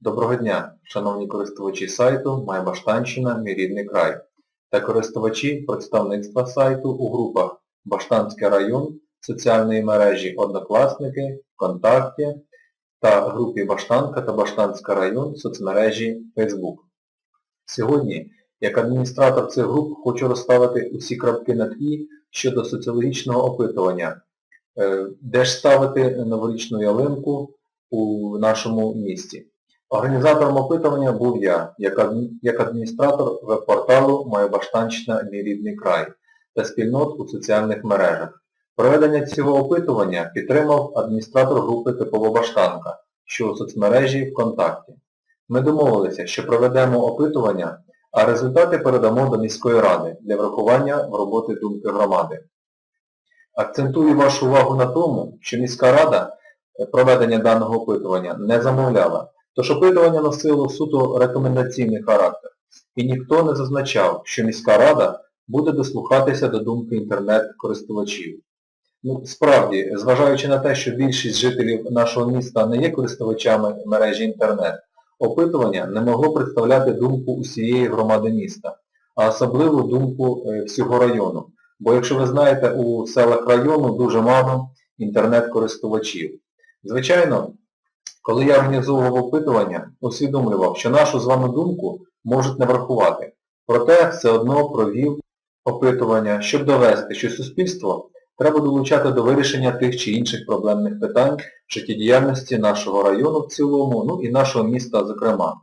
Доброго дня, шановні користувачі сайту Майбаштанщина, мій рідний край та користувачі представництва сайту у групах Баштанський район, соціальної мережі Однокласники, ВКонтакті та групі Баштанка та Баштанський район соцмережі Facebook. Сьогодні, як адміністратор цих груп, хочу розставити усі крапки над «і» щодо соціологічного опитування, е, де ж ставити новорічну ялинку у нашому місті. Організатором опитування був я, як адміністратор веб-порталу Майбаштанщина Мій рідний край та спільнот у соціальних мережах. Проведення цього опитування підтримав адміністратор групи Типово Баштанка, що у соцмережі ВКонтакті. Ми домовилися, що проведемо опитування, а результати передамо до міської ради для врахування в роботи думки громади. Акцентую вашу увагу на тому, що міська рада е, проведення даного опитування не замовляла, тож опитування носило суто рекомендаційний характер, і ніхто не зазначав, що міська рада буде дослухатися до думки інтернет-користувачів. Ну, справді, зважаючи на те, що більшість жителів нашого міста не є користувачами мережі інтернет, опитування не могло представляти думку усієї громади міста, а особливо думку е, всього району. Бо якщо ви знаєте, у селах району дуже мало інтернет-користувачів. Звичайно, коли я організовував опитування, усвідомлював, що нашу з вами думку можуть не врахувати. Проте все одно провів опитування, щоб довести, що суспільство треба долучати до вирішення тих чи інших проблемних питань в життєдіяльності нашого району в цілому, ну і нашого міста зокрема.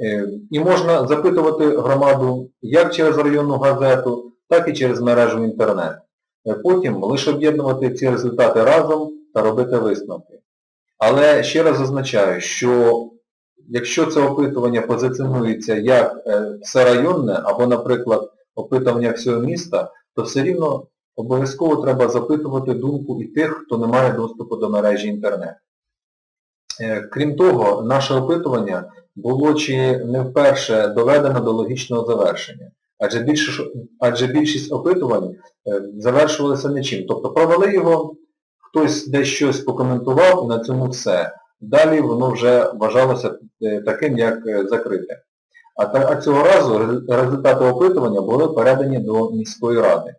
Е, І можна запитувати громаду як через районну газету, так і через мережу інтернет. Е, Потім лише об'єднувати ці результати разом та робити висновки. Але ще раз зазначаю, що якщо це опитування позиціонується як е, всерайонне або, наприклад, опитування всього міста, то все рівно обов'язково треба запитувати думку і тих, хто не має доступу до мережі інтернет. Е, Крім того, наше опитування було чи не вперше доведено до логічного завершення. Адже, більшість опитувань е, завершувалися нічим. Тобто провели його, хтось десь щось покоментував і на цьому все. Далі воно вже вважалося е, таким, як е, закрите. А, та- а цього разу результати опитування були передані до міської ради.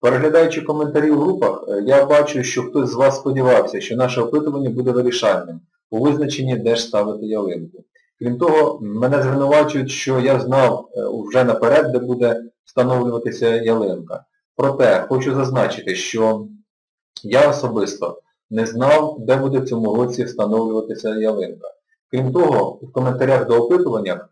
Переглядаючи коментарі в групах, е, я бачу, що хтось з вас сподівався, що наше опитування буде вирішальним у визначенні, де ж ставити ялинку. Крім того, мене звинувачують, що я знав вже наперед, де буде встановлюватися ялинка. Проте, хочу зазначити, що я особисто не знав, де буде в цьому році встановлюватися ялинка. Крім того, в коментарях до опитування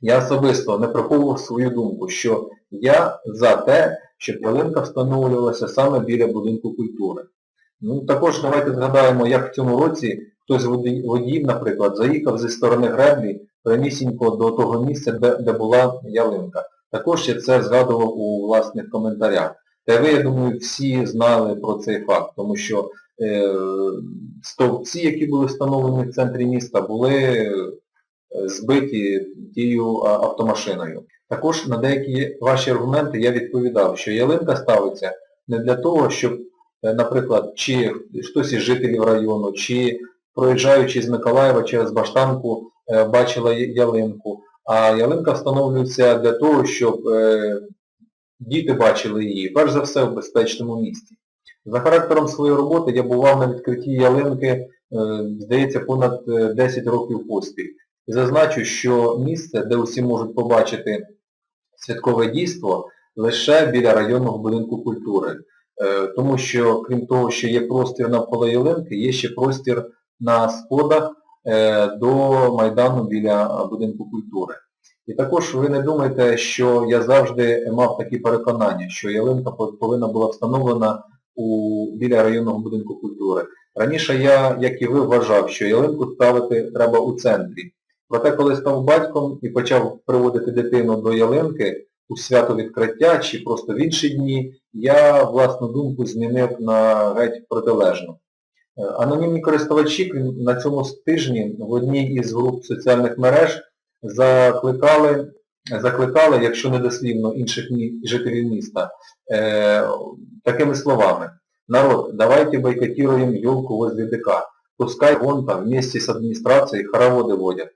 я особисто не приховував свою думку, що я за те, щоб ялинка встановлювалася саме біля будинку культури. Ну, також давайте згадаємо, як в цьому році хтось водій, наприклад, заїхав зі сторони греблі прямісінько до того місця, де, де була ялинка. Також я це згадував у власних коментарях. Та ви, я думаю, всі знали про цей факт, тому що е, стовпці, які були встановлені в центрі міста, були е, збиті тією автомашиною. Також на деякі ваші аргументи я відповідав, що ялинка ставиться не для того, щоб, е, наприклад, чи хтось із жителів району, чи проїжджаючи з Миколаєва через Баштанку бачила ялинку, а ялинка встановлюється для того, щоб діти бачили її, перш за все в безпечному місці. За характером своєї роботи я бував на відкритті ялинки, е, здається, понад е, 10 років поспіль. І зазначу, що місце, де усі можуть побачити святкове дійство, лише біля районного будинку культури. Е, Тому що, крім того, що є простір навколо ялинки, є ще простір на сходах е, до Майдану біля будинку культури. І також ви не думайте, що я завжди мав такі переконання, що ялинка повинна була встановлена у, біля районного будинку культури. Раніше я, як і ви, вважав, що ялинку ставити треба у центрі. Проте, коли став батьком і почав приводити дитину до ялинки у свято відкриття чи просто в інші дні, я власну думку змінив на геть протилежну. Е, Анонімні користувачі на цьому тижні в одній із груп соціальних мереж закликали, закликали якщо не дослівно інших жителів міста, е, такими словами. Народ, давайте бойкотируем елку возле ДК. Пускай вон там вместе с администрацией хороводы водят.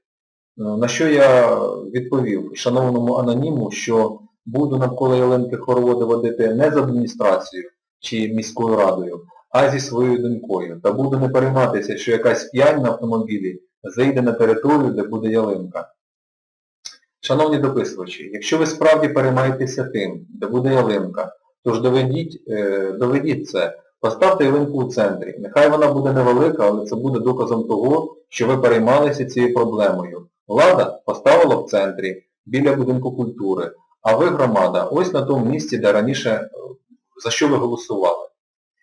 На що я відповів шановному аноніму, що буду навколо ялинки хороводи водити не з адміністрацією чи міською радою, а зі своєю донькою. Та буду не перейматися, що якась п'янь на автомобілі заїде на територію, де буде ялинка. Шановні дописувачі, якщо ви справді переймаєтеся тим, де буде ялинка, то ж доведіть, е, доведіть це. Поставте ялинку у центрі. Нехай вона буде невелика, але це буде доказом того, що ви переймалися цією проблемою. Влада поставила в центрі, біля будинку культури, а ви, громада, ось на тому місці, де раніше е, за що ви голосували.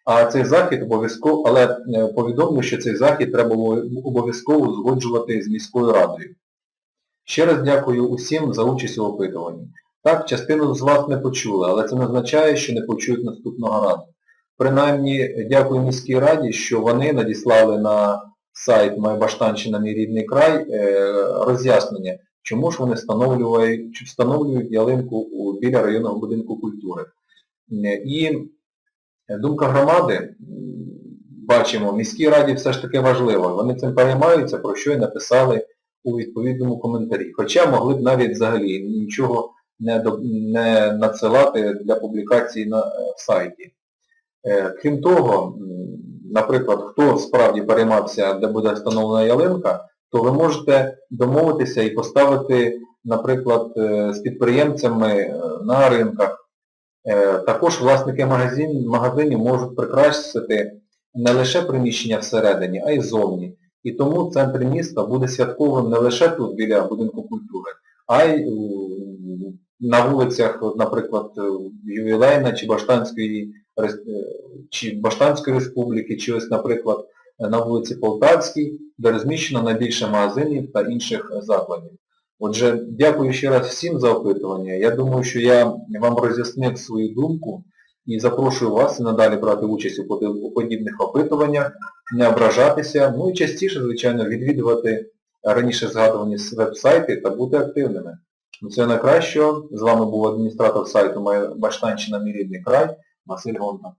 А цей захід обов'язково, але е, повідомлю, що цей захід треба обов'язково узгоджувати з міською радою. Ще раз дякую усім за участь у опитуванні. Так, частину з вас не почули, але це не означає, що не почують наступного разу. Принаймні, дякую міській раді, що вони надіслали на сайт Майбаштанщина Мій рідний край е, роз'яснення, чому ж вони встановлюють, встановлюють ялинку біля районного будинку культури. Е, І думка громади, бачимо, міській раді все ж таки важливо. Вони цим переймаються, про що і написали у відповідному коментарі. Хоча могли б навіть взагалі нічого не, не надсилати для публікації на е, сайті. Е, Крім того, наприклад, хто справді переймався, де буде встановлена ялинка, то ви можете домовитися і поставити, наприклад, е, з підприємцями на ринках. Також власники магазин, магазинів можуть прикрасити не лише приміщення всередині, а й зовні. І тому центр міста буде святковим не лише тут, біля будинку культури, а й на вулицях, наприклад, е, Ювілейна чи Баштанської, е, чи Баштанської республіки, чи ось, наприклад, на вулиці Полтавській, де розміщено найбільше магазинів та інших закладів. Отже, дякую ще раз всім за опитування. Я думаю, що я вам роз'яснив свою думку і запрошую вас надалі брати участь у подібних опитуваннях, не ображатися, ну і частіше, звичайно, відвідувати раніше згадувані веб-сайти та бути активними. Ну, Всього найкращого. З вами був адміністратор сайту Баштанщина Мій край Василь Гонта.